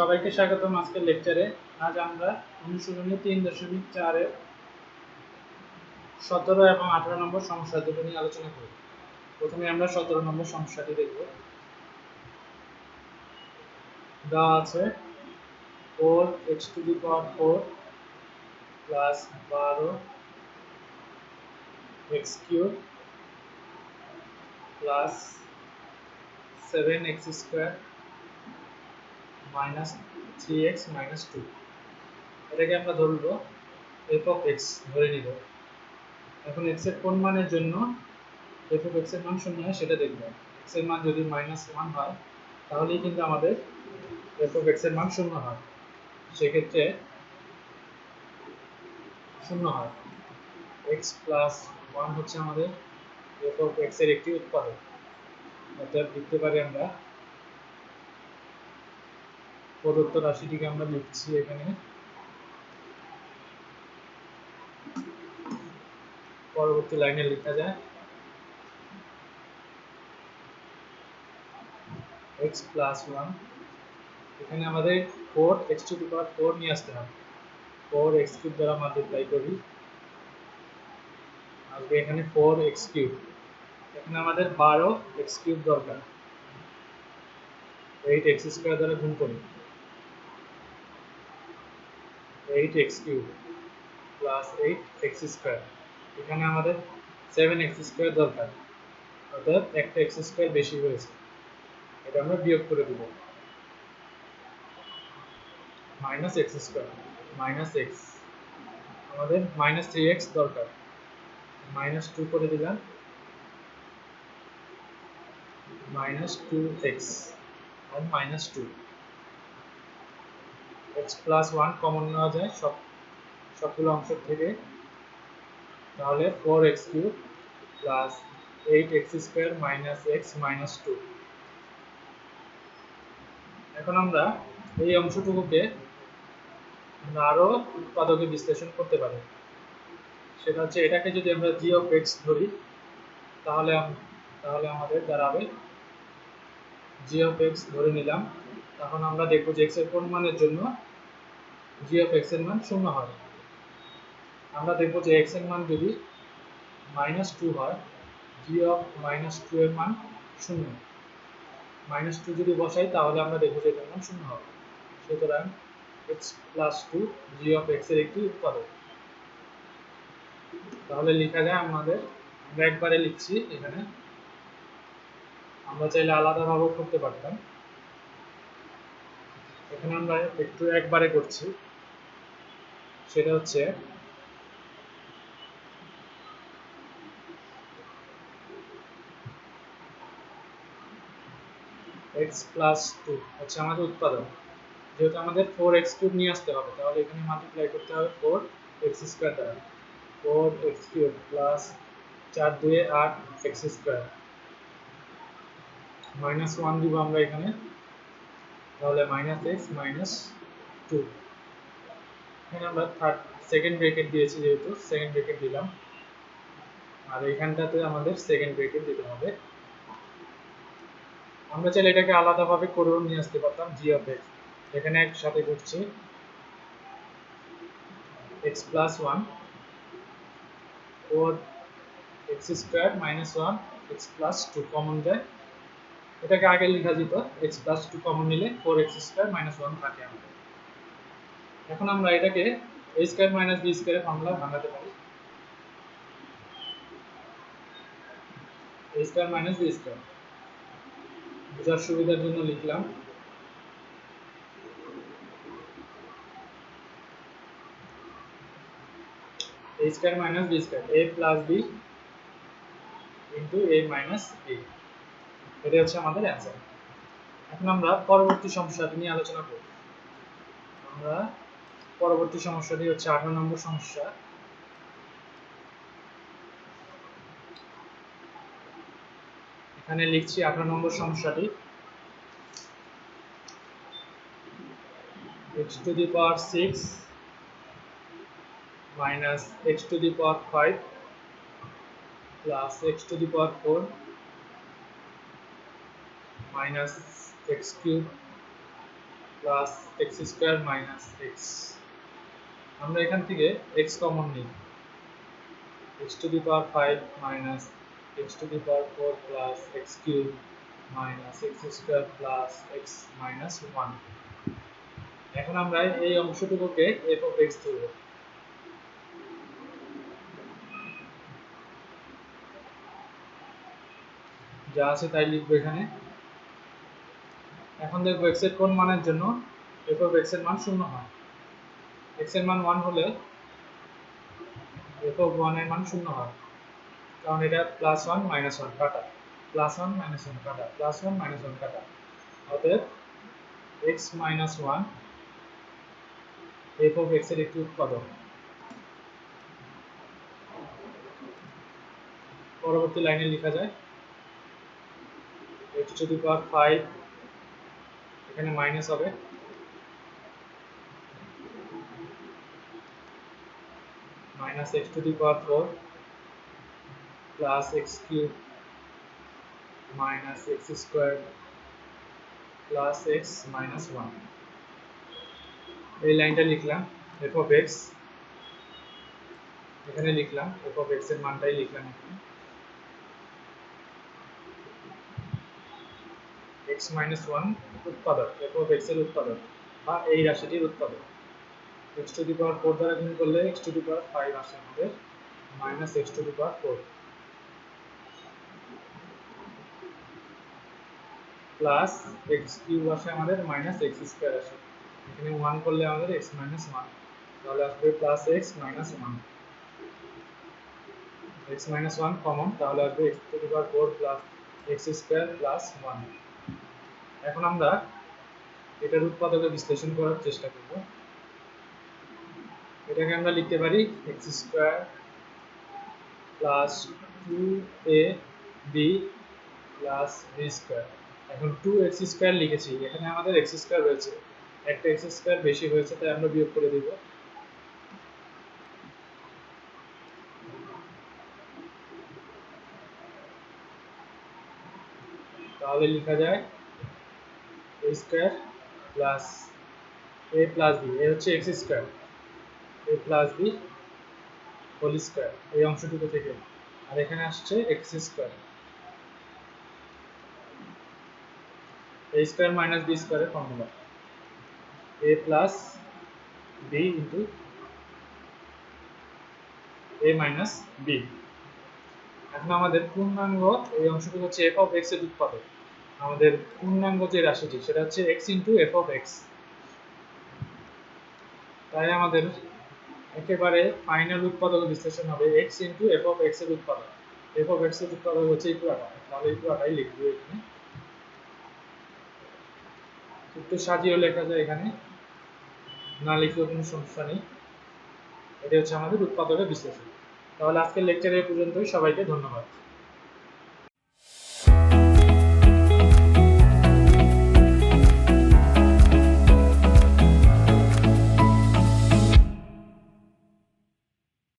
সবাইকে স্বাগতম আজকের লেকচারে আজ আমরা অনুশীলনী তিন দশমিক চারের সতেরো এবং আঠারো নম্বর সমস্যা দুটো নিয়ে আলোচনা করব। প্রথমে আমরা সতেরো নম্বর সমস্যাটি দেখব। দেওয়া আছে four x to the power four plus বারো x cube plus seven x square minus three x minus two এটাকে আমরা ধরব এফ অফ এক্স ধরে নিব। এখন এক্সের কোন মানের জন্য এফ অফ এক্সের মান শূন্য হয় সেটা দেখব। এক্সের মান যদি মাইনাস ওয়ান হয়, তাহলেই কিন্তু আমাদের এফ অফ এক্সের মান শূন্য হয়। সেক্ষেত্রে শূন্য হয়। এক্স প্লাস ওয়ান হচ্ছে আমাদের এফ অফ এক্সের একটি উৎপাদক। অর্থাৎ লিখতে পারি আমরা প্রদত্ত রাশিটিকে আমরা লিখছি এখানে। পরবর্তী লাইনে লেখা যায় x প্লাস ওয়ান এখানে আমাদের four x to power four নিয়ে আসতে হবে। ফোর এক্স কিউব দ্বারা মাল্টিপ্লাই করি। আসবে এখানে ফোর এক্স কিউব এখানে আমাদের বারো এক্স কিউব দরকার। এইট এক্স স্কোয়ার দ্বারা গুণ করি। Eight x cube plus eight এখানে আমাদের সেভেন এক্স স্কোয়ার দরকার। অর্থাৎ একটা এক্স স্কোয়ার বেশি হয়েছে। এটা আমরা বিয়োগ করে দেব। Minus x square minus x আমাদের মাইনাস থ্রি এক্স দরকার। মাইনাস টু করে দিলাম। মাইনাস টু এক্স আর minus two x plus one common নেওয়া যায় সব, সবগুলো অংশ থেকে তাহলে four x cube plus eight x square minus x minus two এখন আমরা এই অংশটুকুকে আমরা আরও উৎপাদকে বিশ্লেষণ করতে পারি। সেটা হচ্ছে এটাকে যদি আমরা জি অফ এক্স ধরি, তাহলে তাহলে আমাদের দাঁড়াবে জি অফ এক্স ধরে নিলাম। তখন আমরা দেখব যে এক্সের কোন মানের জন্য জি অফ এক্সের মান শূন্য হয়। আমরা দেখব যে এক্সের মান যদি মাইনাস টু হয় জি অফ মাইনাস টু এর মান শূন্য। মাইনাস টু যদি বসাই, তাহলে আমরা দেখব যে এটার মান শূন্য হবে। সুতরাং x plus two G of এক্সের একটি উৎপাদক। তাহলে লেখা যায় আমাদের, আমরা একবারে লিখছি এখানে। আমরা চাইলে আলাদাভাবেও করতে পারতাম। এখানে আমরা একটু একবারে করছি। সেটা হচ্ছে x প্লাস টু হচ্ছে আমাদের উৎপাদন। যেহেতু আমাদের ফোর এক্স কিউব নিয়ে আসতে হবে, তাহলে এখানে মাল্টিপ্লাই করতে হবে ফোর এক্স স্কোয়ার দ্বারা। ফোর এক্স কিউব প্লাস চার দুয়ে আট এক্স স্কোয়ার মাইনাস ওয়ান দিব আমরা এখানে। তাহলে মাইনাস এক্স মাইনাস টু এখানে আমরা থার্ড সেকেন্ড ব্রেকেট দিয়েছি যেহেতু সেকেন্ড ব্রেকেট দিলাম। আর এখানটাতে আমাদের সেকেন্ড ব্রেকেট দিতে হবে। আমরা চাইলে এটাকে আলাদাভাবে করেও নিয়ে আসতে পারতাম জি অফ এক্স এখানে একসাথে করছি। X plus one four x square minus one x plus two common যায়। এটাকে আগে লেখা যেত এক্স প্লাস টু কমন নিলে four x square minus one থাকে আমাদের। এখন আমরা এটাকে এ স্কোয়ার মাইনাস বি স্কোয়ারের ফর্মুলা ভাঙাতে পারি। A square minus b square বোঝার সুবিধার জন্য লিখলাম। a square minus b square a plus b into a minus b এটা হচ্ছে আমাদের অ্যান্সার এখন আমরা পরবর্তী সমস্যাটি নিয়ে আলোচনা করব। আমরা পরবর্তী সমস্যাটি হচ্ছে আঠারো নম্বর সমস্যা। এখানে লিখছি আঠারো নম্বর সমস্যাটি। X to the power 6 minus x to the power 5 plus x to the power 4 minus x cube plus x square minus x আমরা এখান থেকে এক্স কমন নিই। X to the power five minus x to the power four plus x cube minus x square plus x minus one এখন আমরা এই অংশটুকুকে F of x ধরব। যা আছে তাই লিখব এখানে। এখন দেখব এক্সের কোন মানের জন্য এফ অফ এক্সের মান শূন্য হয়। এক্সের মান ওয়ান হলে এফ অফ ওয়ানের মান শূন্য হয়। কারণ এটা প্লাস ওয়ান মাইনাস ওয়ান কাটা। প্লাস ওয়ান মাইনাস ওয়ান কাটা। প্লাস ওয়ান মাইনাস ওয়ান কাটা। অতএব x minus one F of এক্সের একটি উৎপাদক পরবর্তী লাইনে লেখা যায়। X to the power five এখানে মাইনাস হবে। Minus x to the power four plus x cube minus x square plus x minus one এই লাইনটা লিখলাম এফ অফ এক্স এখানে লিখলাম এফ অফ এক্সের মানটাই লিখলাম এখানে। এক্স মাইনাস ওয়ান উৎপাদক এফ অফ উৎপাদক বা এই রাশিটির উৎপাদক। এক্স টু দি পাওয়ার দ্বারা গুণ করলে এক্স টু দি পাওয়ার আসে আমাদের minus x to the power plus x cube আসে আমাদের মাইনাস এক্স স্কোয়ার আসে। এখানে ওয়ান করলে আমাদের এক্স মাইনাস ওয়ান তাহলে আসবে plus x minus one x minus one common তাহলে আসবে x to the power four plus x square plus one এখন আমরা এটার উৎপাদকে বিশ্লেষণ করার চেষ্টা করব। এটাকে আমরা লিখতে পারি x square plus two a b plus b square এখন টু এক্স স্কোয়ার লিখেছি, এখানে আমাদের এক্স স্কোয়ার রয়েছে। একটা এক্স স্কোয়ার বেশি হয়েছে, তাই আমরা বিয়োগ করে দিব। তাহলে লেখা যায় square plus a plus b a হচ্ছে x square a plus b whole square এই অংশটুকু থেকে। আর এখানে আসছে x square a square minus b স্কোয়ারের formula a plus b into a minus b এখন আমাদের পূর্ণাঙ্গ এই অংশটুকু হচ্ছে এফ অফ এক্সের উৎপাদক। আমাদের পূর্ণাঙ্গ যে রাশিটি, সেটা হচ্ছে x into F of x তাই আমাদের একেবারে ফাইনাল উৎপাদক বিশ্লেষণ হবে এক্স ইন্টু এফ অফ এক্সের উৎপাদক। এফ অফ এক্সের উৎপাদক হচ্ছে এই পুরাটা, তাহলে এই পুরাটাই লিখব এখানে। একটু সাজিয়ে লেখা যায় এখানে। না লিখলেও কোনো সমস্যা নেই। এটা হচ্ছে আমাদের উৎপাদকের বিশ্লেষণ। তাহলে আজকের লেকচার পর্যন্তই। সবাইকে ধন্যবাদ।